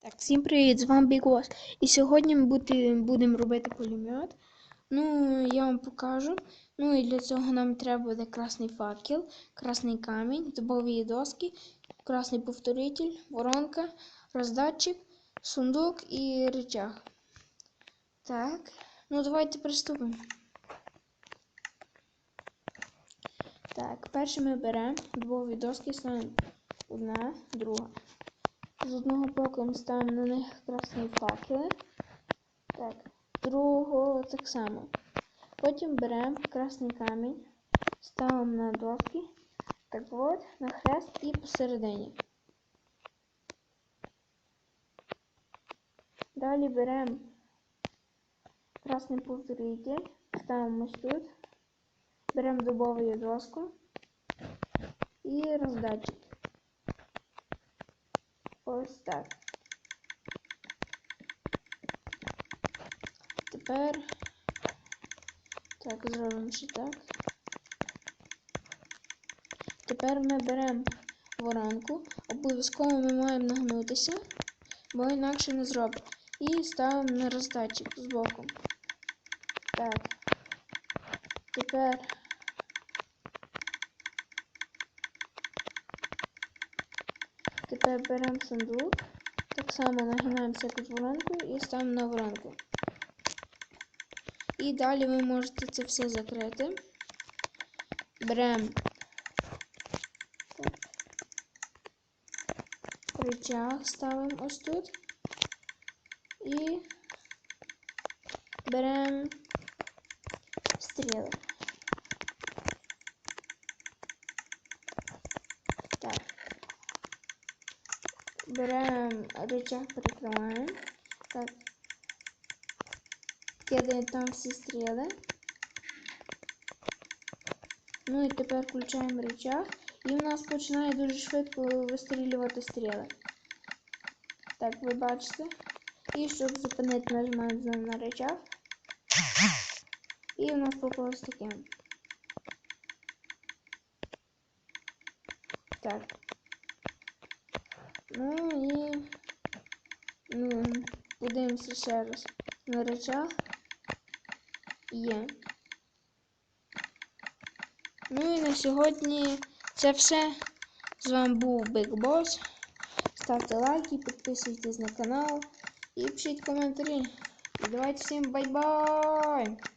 Так, всім привіт, з вами Бігос. І сьогодні ми будемо робити пулемет. Ну, я вам покажу. Ну і для цього нам треба буде красний факел, красний камінь, дубові доски, красний повторитель, воронка, роздатчик, сундук і рычаг. Так, ну давайте приступимо. Так, перше ми беремо дубові доски, ставимо одна, друга. З одного боку ми ставимо на них красні факели. Так, другого так само. Потім беремо красний камінь, ставимо на доски. Так от, на хрест і посередині. Далі беремо красний повторитель, ставимо ось тут. Беремо дубову доску і роздатчик. Ось так. Тепер так, зробимо ще так. Тепер ми беремо воронку. Обов'язково ми маємо нагнутися, бо інакше не зробимо. І ставимо на роздатчик збоку. Так. Тепер Тепер беремо сундук, так само нагинаємо всяку воронку і ставимо на воронку. І далі ви можете це все закрити. Беремо рычаг ставимо ось тут. І беремо стріли. Так Беремо рычаг, перекриваємо. Так. Кидаємо там всі стріли. Ну і тепер включаємо рычаг. І в нас починає дуже швидко вистрілювати стріли. Так, ви бачите. І щоб зупинити, нажимаємо знову на рычаг. І у нас попало ось таке. Так. Ну і ну, подивимося ще раз на речах. Є. Ну і на сьогодні це все. З вами був Big Boss. Ставте лайки, підписуйтесь на канал і пишіть коментарі. І давайте всім бай-бай!